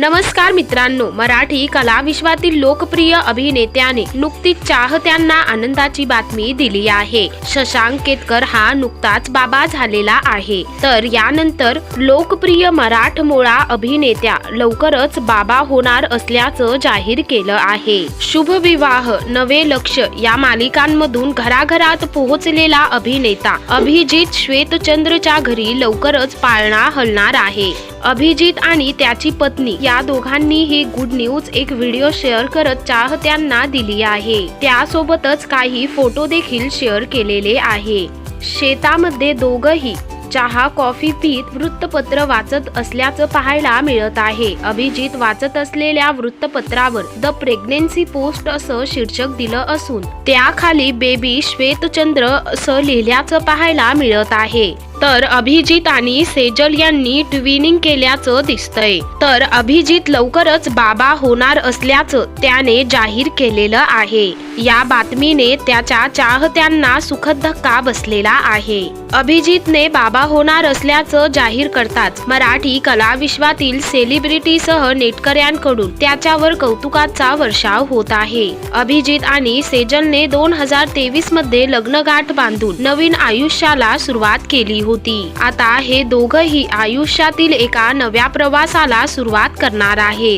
नमस्कार मित्रांनो मराठी कला विश्वातील लोकप्रिय अभिनेत्याने नुकतीच चाहत्यांना आनंदाची बातमी दिली आहे. शशांक केतकर हा नुकताच बाबा झालेला आहे. तर यानंतर लोकप्रिय मराठमोळा अभिनेत्या लवकरच बाबा होणार असल्याचं जाहीर केलं आहे. शुभ विवाह नवे लक्ष या मालिकांमधून घराघरात पोहोचलेला अभिनेता अभिजित श्वेतचंद्रच्या घरी लवकरच पाळणा हलणार आहे. अभिजित आणि त्याची पत्नी या दोघांनी ही गुड न्यूज एक व्हिडिओ शेअर करत चाहत्यांना दिली आहे. त्यासोबतच काही फोटो देखील शेअर केलेले आहे. शेतामध्ये दोघही चहा कॉफी पीत वृत्तपत्र वाचत असल्याचं पाहायला मिळत आहे. अभिजित वाचत असलेल्या वृत्तपत्रावर द प्रेग्नेन्सी पोस्ट असं शीर्षक दिलं असून त्याखाली बेबी श्वेतचंद्र असं लिहिल्याचं पाहायला मिळत आहे. तर अभिजित आणि सेजल यांनी ट्विनिंग केल्याचं दिसतंय. तर अभिजित लवकरच बाबा होणार असल्याचं त्याने जाहीर केलेलं आहे. या बातमीने त्याच्या चाहत्यांना सुखद धक्का बसलेला आहे. अभिजितने बाबा होणार असल्याचं जाहीर करताच मराठी कला विश्वातील सेलिब्रिटीसह नेटकऱ्यांकडून त्याच्यावर कौतुकाचा वर्षाव होत आहे. अभिजित आणि सेजलने दोन हजार तेवीसमध्ये लग्नगाठ बांधून नवीन आयुष्याला सुरुवात केली होती. आता हे दोघही आयुष्यातील एका नव्या प्रवासाला सुरुवात करणार आहेत.